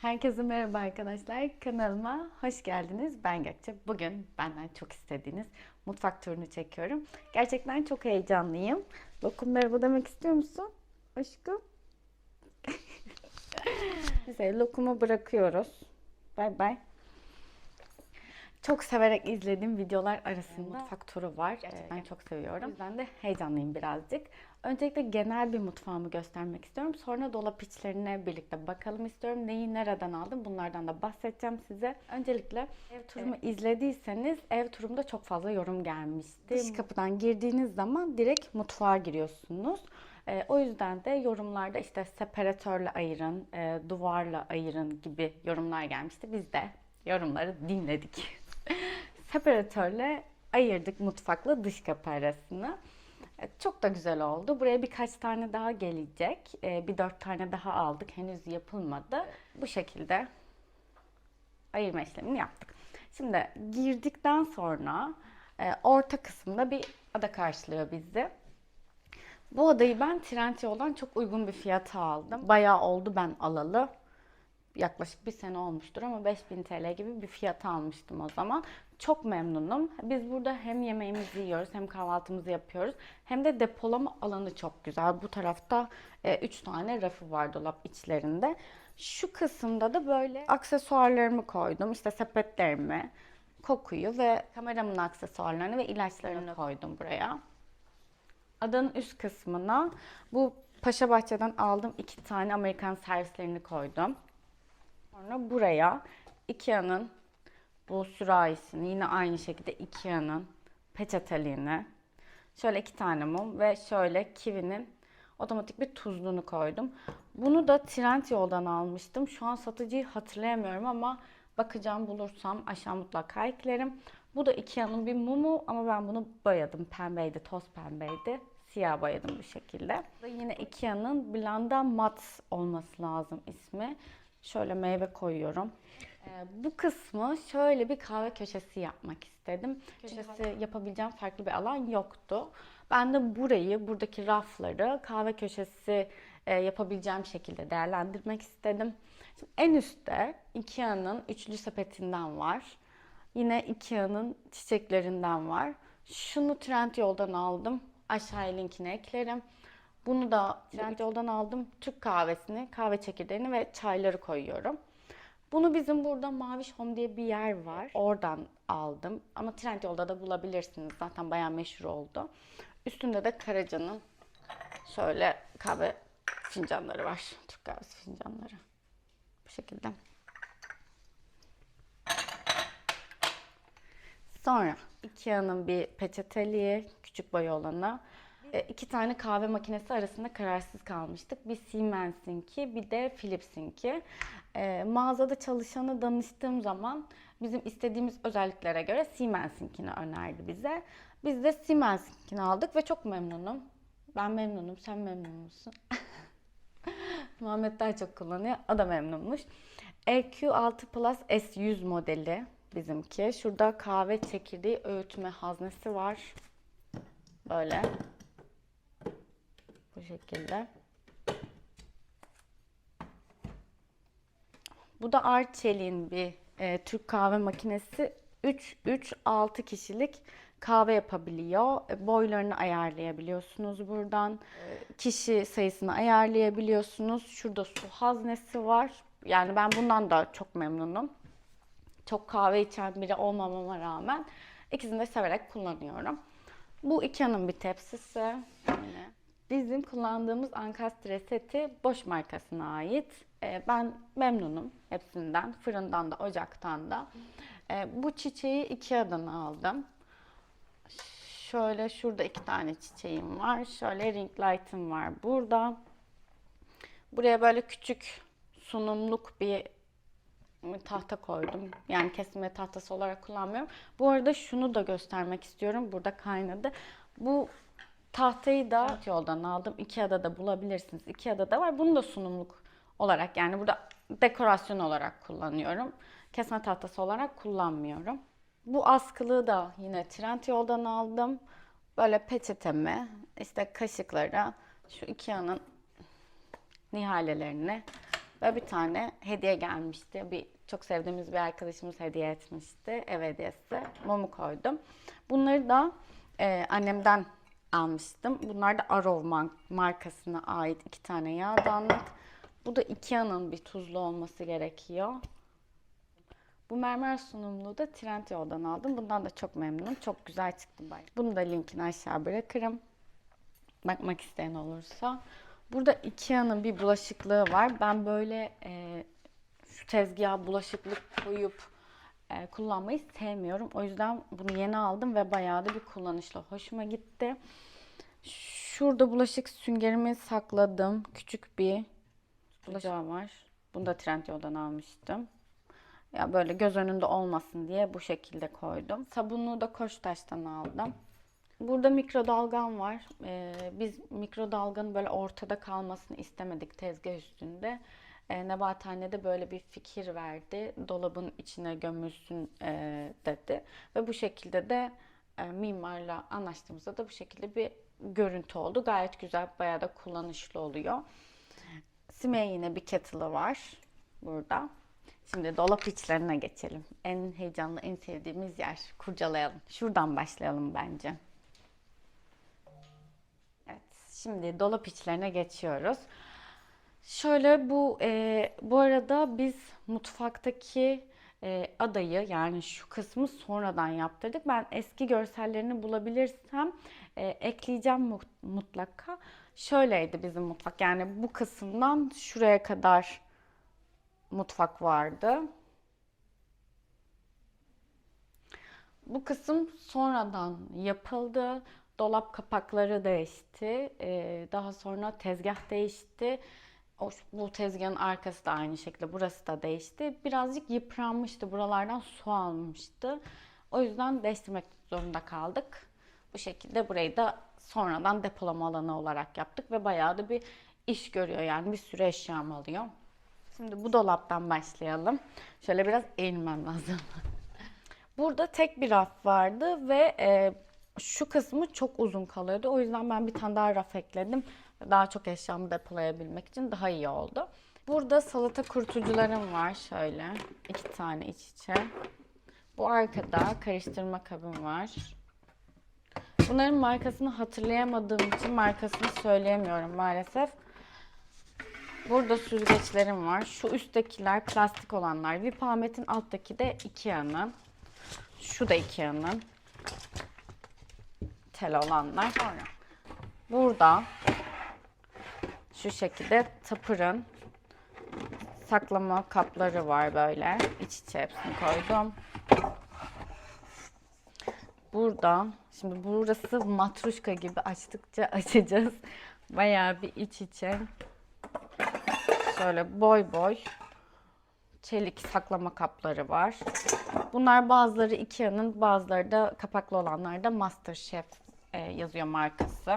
Herkese merhaba arkadaşlar. Kanalıma hoş geldiniz. Ben Gökçe. Bugün benden çok istediğiniz mutfak turunu çekiyorum. Gerçekten çok heyecanlıyım. Lokum merhaba demek istiyor musun? Aşkım. Neyse lokumu bırakıyoruz. Bay bay. Çok severek izlediğim videolar arasında mutfak turu var. Gerçekten çok seviyorum. O yüzden de heyecanlıyım birazcık. Öncelikle genel bir mutfağımı göstermek istiyorum. Sonra dolap içlerine birlikte bakalım istiyorum. Neyi nereden aldım bunlardan da bahsedeceğim size. Öncelikle ev turumu izlediyseniz ev turumda çok fazla yorum gelmişti. Dış kapıdan girdiğiniz zaman direkt mutfağa giriyorsunuz. Ee, o yüzden de yorumlarda işte separatörle ayırın, e, duvarla ayırın gibi yorumlar gelmişti. Biz de yorumları dinledik. separatörle ayırdık mutfakla dış kapı arasını. E, Çok da güzel oldu. Buraya birkaç tane daha gelecek. E, Bir dört tane daha aldık. Henüz yapılmadı. Bu şekilde ayırma işlemini yaptık. Şimdi girdikten sonra e, orta kısımda bir ada karşılıyor bizi. Bu adayı ben Trendyol'dan çok uygun bir fiyata aldım. Bayağı oldu ben alalı. Yaklaşık bir sene olmuştur ama 5000 TL gibi bir fiyata almıştım o zaman. Çok memnunum. Biz burada hem yemeğimizi yiyoruz hem kahvaltımızı yapıyoruz. Hem de depolama alanı çok güzel. Bu tarafta 3 tane rafı var dolap içlerinde. Şu kısımda da böyle aksesuarlarımı koydum. İşte sepetlerimi, kokuyu ve kameramın aksesuarlarını ve ilaçlarını koydum buraya. Adanın üst kısmına bu Paşa Bahçe'den aldığım iki tane Amerikan servislerini koydum. Sonra buraya Ikea'nın bu sürahisini yine aynı şekilde Ikea'nın peçeteliğini şöyle iki tane mum ve şöyle Kiwi'nin otomatik bir tuzluğunu koydum. Bunu da Trendyol'dan almıştım. Şu an satıcıyı hatırlayamıyorum ama bakacağım bulursam aşağı mutlaka eklerim. Bu da Ikea'nın bir mumu ama ben bunu boyadım. Pembeydi, toz pembeydi. Siyah boyadım bu şekilde. Yine Ikea'nın Blanda Mat olması lazım ismi. Şöyle meyve koyuyorum. Ee, bu kısmı şöyle bir kahve köşesi yapmak istedim. Köşesi yapabileceğim farklı bir alan yoktu. Ben de burayı, buradaki rafları kahve köşesi e, yapabileceğim şekilde değerlendirmek istedim. Şimdi en üstte Ikea'nın üçlü sepetinden var. Yine Ikea'nın çiçeklerinden var. Şunu Trendyol'dan aldım. Aşağıya linkini eklerim. Bunu da Trendyol'dan aldım. Türk kahvesini, kahve çekirdeğini ve çayları koyuyorum. Bunu bizim burada Maviş Home diye bir yer var. Oradan aldım. Ama Trendyol'da da bulabilirsiniz. Zaten bayağı meşhur oldu. Üstünde de Karaca'nın şöyle kahve fincanları var. Türk kahvesi fincanları. Bu şekilde. Sonra Ikea'nın bir peçeteliği, küçük boy olanı. E, iki tane kahve makinesi arasında kararsız kalmıştık. Bir Siemens'inki bir de Philips'inki. E, mağazada çalışanı danıştığım zaman bizim istediğimiz özelliklere göre Siemens'inkini önerdi bize. Biz de Siemens'inkini aldık ve çok memnunum. Ben memnunum, sen memnun musun? Muhammed daha çok kullanıyor, o da memnunmuş. EQ6 Plus S100 modeli bizimki. Şurada kahve çekirdeği öğütme haznesi var. Böyle. Bu şekilde. Bu da Arçelik'in bir e, Türk kahve makinesi. 3-3-6 kişilik kahve yapabiliyor. E, boylarını ayarlayabiliyorsunuz buradan. Kişi sayısını ayarlayabiliyorsunuz. Şurada su haznesi var. Yani ben bundan da çok memnunum. Çok kahve içen biri olmamama rağmen ikisini de severek kullanıyorum. Bu Ikea'nın bir tepsisi. Yine. Bizim kullandığımız ankastre seti Bosch markasına ait. Ee, ben memnunum hepsinden. Fırından da, ocaktan da. Ee, bu çiçeği Ikea'dan aldım. Şöyle şurada iki tane çiçeğim var. Şöyle ring light'ım var burada. Buraya böyle küçük sunumluk bir tahta koydum. Yani kesme tahtası olarak kullanmıyorum. Bu arada şunu da göstermek istiyorum. Burada kaynadı. Bu tahtayı da yoldan aldım. Ikea'da da bulabilirsiniz. Ikea'da da var. Bunu da sunumluk olarak yani burada dekorasyon olarak kullanıyorum. Kesme tahtası olarak kullanmıyorum. Bu askılığı da yine Trendyol'dan aldım. Böyle peçetemi, işte kaşıkları, şu Ikea'nın nihalelerini Ve bir tane hediye gelmişti. Bir çok sevdiğimiz bir arkadaşımız hediye etmişti. Ev hediyesi. Mumu koydum. Bunları da e, annemden almıştım. Bunlar da man- markasına ait iki tane yağdanlık. Bu da Ikea'nın bir tuzlu olması gerekiyor. Bu mermer sunumlu da Trendyol'dan aldım. Bundan da çok memnunum. Çok güzel çıktı. bence. Bunu da linkini aşağı bırakırım. Bakmak isteyen olursa. Burada Ikea'nın bir bulaşıklığı var. Ben böyle e, şu tezgaha bulaşıklık koyup e, kullanmayı sevmiyorum. O yüzden bunu yeni aldım ve bayağı da bir kullanışlı. Hoşuma gitti. Şurada bulaşık süngerimi sakladım. Küçük bir bulaşığı var. Bunu da Trendyol'dan almıştım. Ya böyle göz önünde olmasın diye bu şekilde koydum. Sabunluğu da Koçtaş'tan aldım. Burada mikrodalgam var. Ee, biz mikrodalganın böyle ortada kalmasını istemedik tezgah üstünde. Ee, Nebathane de böyle bir fikir verdi. Dolabın içine gömülsün e, dedi. Ve bu şekilde de e, mimarla anlaştığımızda da bu şekilde bir görüntü oldu. Gayet güzel, bayağı da kullanışlı oluyor. Simeye yine bir kettle'ı var burada. Şimdi dolap içlerine geçelim. En heyecanlı, en sevdiğimiz yer. Kurcalayalım. Şuradan başlayalım bence. Evet, şimdi dolap içlerine geçiyoruz. Şöyle bu e, bu arada biz mutfaktaki e, adayı yani şu kısmı sonradan yaptırdık. Ben eski görsellerini bulabilirsem e, ekleyeceğim mu- mutlaka. Şöyleydi bizim mutfak. Yani bu kısımdan şuraya kadar mutfak vardı. Bu kısım sonradan yapıldı. Dolap kapakları değişti. Ee, daha sonra tezgah değişti. O, bu tezgahın arkası da aynı şekilde. Burası da değişti. Birazcık yıpranmıştı. Buralardan su almıştı. O yüzden değiştirmek zorunda kaldık. Bu şekilde burayı da sonradan depolama alanı olarak yaptık ve bayağı da bir iş görüyor. Yani bir sürü eşyam alıyor. Şimdi bu dolaptan başlayalım. Şöyle biraz eğilmem lazım. Burada tek bir raf vardı ve e, şu kısmı çok uzun kalıyordu. O yüzden ben bir tane daha raf ekledim. Daha çok eşyamı depolayabilmek için daha iyi oldu. Burada salata kurutucularım var şöyle. iki tane iç içe. Bu arkada karıştırma kabım var. Bunların markasını hatırlayamadığım için markasını söyleyemiyorum maalesef. Burada süzgeçlerim var. Şu üsttekiler plastik olanlar. Vipamet'in alttaki de Ikea'nın. Şu da Ikea'nın. Tel olanlar. Sonra burada şu şekilde Tapır'ın saklama kapları var böyle. İç içe hepsini koydum. Burada, şimdi burası matruşka gibi açtıkça açacağız. Bayağı bir iç içe. Şöyle boy boy çelik saklama kapları var. Bunlar bazıları Ikea'nın, bazıları da kapaklı olanlar da Masterchef e, yazıyor markası.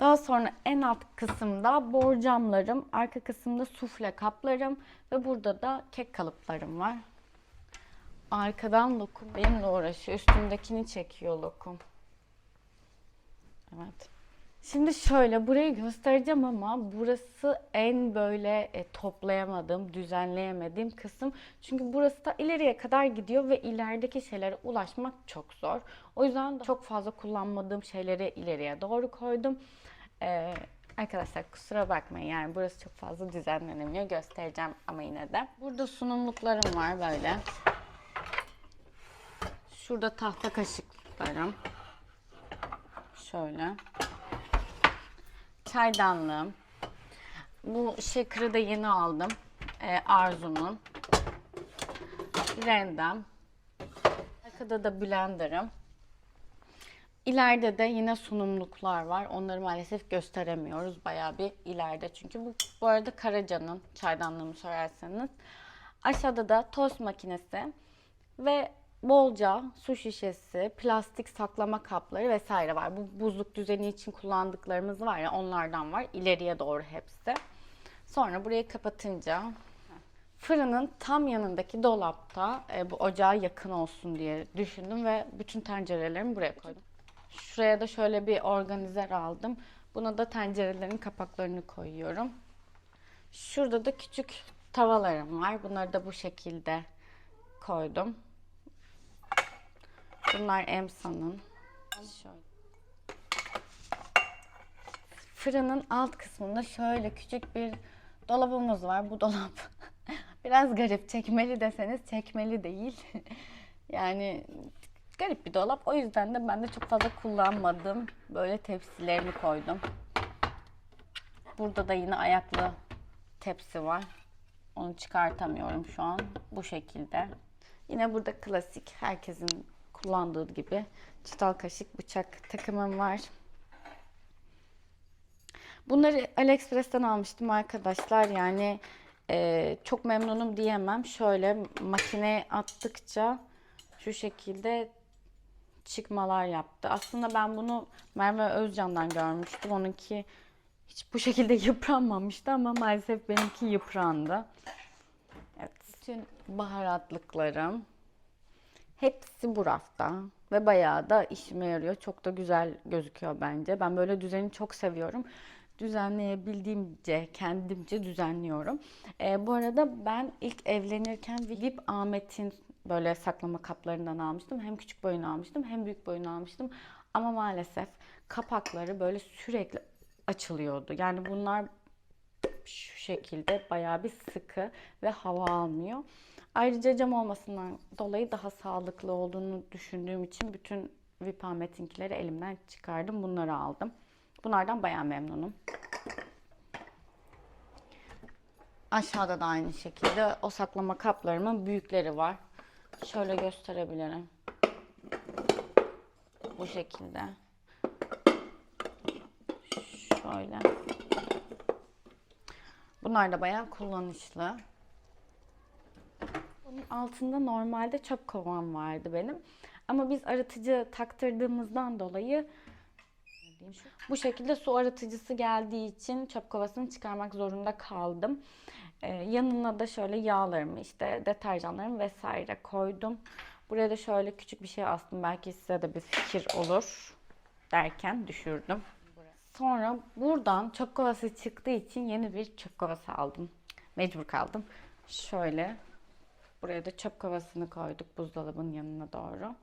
Daha sonra en alt kısımda borcamlarım, arka kısımda sufle kaplarım ve burada da kek kalıplarım var. Arkadan lokum benimle uğraşıyor. Üstümdekini çekiyor lokum. Evet. Şimdi şöyle burayı göstereceğim ama burası en böyle e, toplayamadığım, düzenleyemediğim kısım. Çünkü burası da ileriye kadar gidiyor ve ilerideki şeylere ulaşmak çok zor. O yüzden çok fazla kullanmadığım şeyleri ileriye doğru koydum. Ee, arkadaşlar kusura bakmayın yani burası çok fazla düzenlenemiyor. Göstereceğim ama yine de. Burada sunumluklarım var böyle. Şurada tahta kaşıklarım. Şöyle. Çaydanlığım. Bu shaker'ı da yeni aldım. Ee, Arzu'nun. Rendem. Arkada da blenderım. İleride de yine sunumluklar var. Onları maalesef gösteremiyoruz. Bayağı bir ileride. Çünkü bu, bu arada Karaca'nın çaydanlığımı sorarsanız. Aşağıda da tost makinesi ve bolca su şişesi, plastik saklama kapları vesaire var. Bu buzluk düzeni için kullandıklarımız var ya onlardan var. İleriye doğru hepsi. Sonra burayı kapatınca fırının tam yanındaki dolapta e, bu ocağa yakın olsun diye düşündüm ve bütün tencerelerimi buraya koydum. Şuraya da şöyle bir organizer aldım. Buna da tencerelerin kapaklarını koyuyorum. Şurada da küçük tavalarım var. Bunları da bu şekilde koydum. Bunlar Emsa'nın. Fırının alt kısmında şöyle küçük bir dolabımız var. Bu dolap biraz garip. Çekmeli deseniz çekmeli değil. yani garip bir dolap. O yüzden de ben de çok fazla kullanmadım. Böyle tepsilerimi koydum. Burada da yine ayaklı tepsi var. Onu çıkartamıyorum şu an. Bu şekilde. Yine burada klasik herkesin kullandığı gibi çatal kaşık bıçak takımım var. Bunları AliExpress'ten almıştım arkadaşlar. Yani e, çok memnunum diyemem. Şöyle makineye attıkça şu şekilde çıkmalar yaptı. Aslında ben bunu Merve Özcan'dan görmüştüm. Onunki hiç bu şekilde yıpranmamıştı ama maalesef benimki yıprandı. Evet, bütün baharatlıklarım hepsi bu rafta ve bayağı da işime yarıyor. Çok da güzel gözüküyor bence. Ben böyle düzeni çok seviyorum. Düzenleyebildiğimce, kendimce düzenliyorum. Ee, bu arada ben ilk evlenirken Vilip Ahmet'in böyle saklama kaplarından almıştım. Hem küçük boyunu almıştım hem büyük boyunu almıştım. Ama maalesef kapakları böyle sürekli açılıyordu. Yani bunlar şu şekilde bayağı bir sıkı ve hava almıyor. Ayrıca cam olmasından dolayı daha sağlıklı olduğunu düşündüğüm için bütün Vipamet'inkileri elimden çıkardım. Bunları aldım. Bunlardan bayağı memnunum. Aşağıda da aynı şekilde o saklama kaplarımın büyükleri var. Şöyle gösterebilirim. Bu şekilde. Şöyle. Bunlar da bayağı kullanışlı. Bunun altında normalde çöp kovam vardı benim. Ama biz arıtıcı taktırdığımızdan dolayı bu şekilde su arıtıcısı geldiği için çöp kovasını çıkarmak zorunda kaldım. Ee, yanına da şöyle yağlarımı, işte deterjanlarımı vesaire koydum. Buraya da şöyle küçük bir şey astım. Belki size de bir fikir olur derken düşürdüm. Sonra buradan çöp kovası çıktığı için yeni bir çöp kovası aldım. Mecbur kaldım. Şöyle buraya da çöp kovasını koyduk buzdolabının yanına doğru.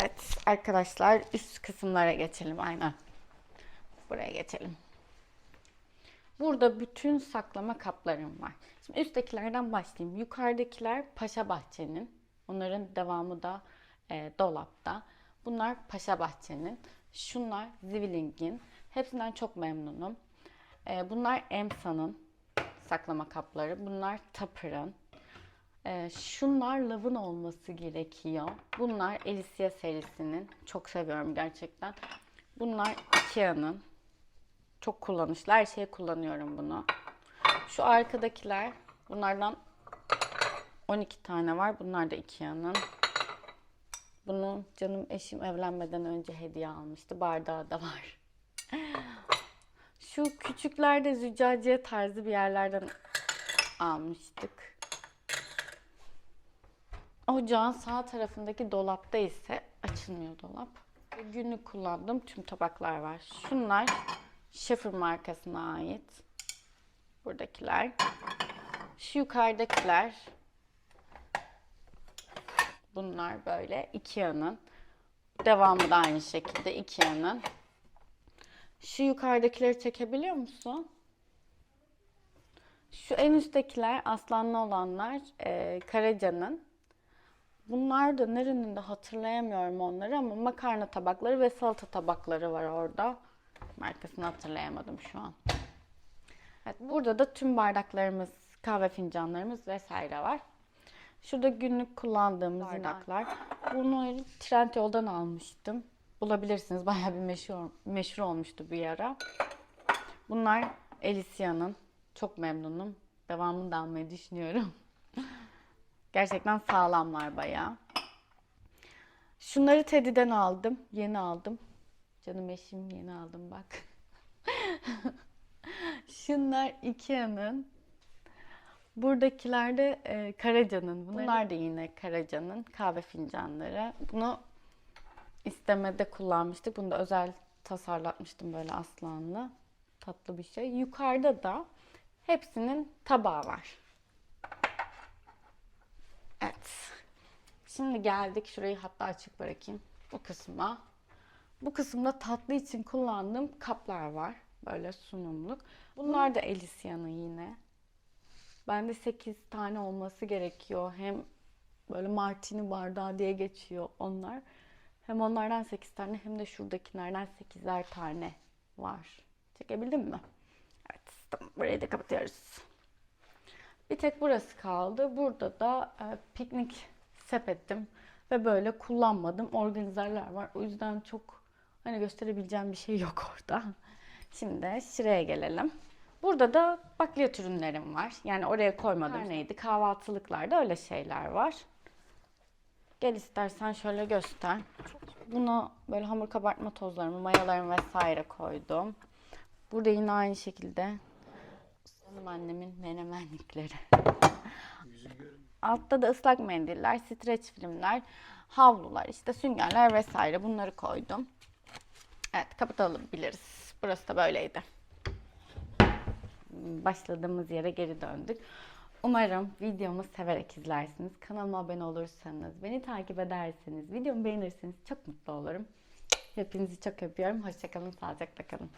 Evet arkadaşlar üst kısımlara geçelim aynen. Buraya geçelim. Burada bütün saklama kaplarım var. Şimdi üsttekilerden başlayayım. Yukarıdakiler Paşa Bahçe'nin. Onların devamı da e, dolapta. Bunlar Paşa Bahçe'nin. Şunlar Zwilling'in. Hepsinden çok memnunum. E, bunlar Emsa'nın saklama kapları. Bunlar Tupper'ın. E, şunlar Love'ın olması gerekiyor. Bunlar Alicia serisinin. Çok seviyorum gerçekten. Bunlar Ikea'nın. Çok kullanışlı. Her şeye kullanıyorum bunu. Şu arkadakiler bunlardan 12 tane var. Bunlar da Ikea'nın. Bunu canım eşim evlenmeden önce hediye almıştı. Bardağı da var. Şu küçüklerde züccaciye tarzı bir yerlerden almıştık. Ocağın sağ tarafındaki dolapta ise açılmıyor dolap. Günlük kullandığım tüm tabaklar var. Şunlar Schiffer markasına ait. Buradakiler. Şu yukarıdakiler Bunlar böyle Ikea'nın. Devamı da aynı şekilde Ikea'nın. Şu yukarıdakileri çekebiliyor musun? Şu en üsttekiler aslanlı olanlar e, Karaca'nın. Bunlar da nerenin de hatırlayamıyorum onları ama makarna tabakları ve salata tabakları var orada. Markasını hatırlayamadım şu an. Evet, burada da tüm bardaklarımız, kahve fincanlarımız vesaire var. Şurada günlük kullandığımız bardaklar. Bunu Trendyol'dan almıştım. Bulabilirsiniz. Bayağı bir meşhur, meşhur olmuştu bir ara. Bunlar Elicia'nın. Çok memnunum. Devamını da almayı düşünüyorum. Gerçekten sağlamlar bayağı. Şunları Teddy'den aldım. Yeni aldım. Canım eşim yeni aldım bak. Şunlar Ikea'nın. Buradakiler de e, Karaca'nın. Bunlar da yine Karaca'nın kahve fincanları. Bunu istemede kullanmıştık. Bunu da özel tasarlatmıştım böyle aslanlı. Tatlı bir şey. Yukarıda da Hepsinin tabağı var. Evet. Şimdi geldik. Şurayı hatta açık bırakayım. Bu kısma. Bu kısımda tatlı için kullandığım kaplar var. Böyle sunumluk. Bunlar da Elisia'nın yine. Bende 8 tane olması gerekiyor. Hem böyle martini bardağı diye geçiyor onlar. Hem onlardan 8 tane hem de şuradakilerden 8'er tane var. Çekebildim mi? Evet. Tamam. Burayı da kapatıyoruz. Bir tek burası kaldı. Burada da e, piknik sepetim ve böyle kullanmadım organizerler var. O yüzden çok hani gösterebileceğim bir şey yok orada. Şimdi şuraya gelelim. Burada da bakliyat ürünlerim var. Yani oraya koymadım. Her neydi? Kahvaltılıklarda öyle şeyler var. Gel istersen şöyle göster. Bunu böyle hamur kabartma tozlarımı, mayalarımı vesaire koydum. Burada yine aynı şekilde Hanım annemin menemenlikleri. Altta da ıslak mendiller, streç filmler, havlular, işte süngerler vesaire bunları koydum. Evet kapatabiliriz. Burası da böyleydi. Başladığımız yere geri döndük. Umarım videomu severek izlersiniz. Kanalıma abone olursanız, beni takip ederseniz, videomu beğenirseniz çok mutlu olurum. Hepinizi çok öpüyorum. Hoşçakalın, sağlıcakla kalın.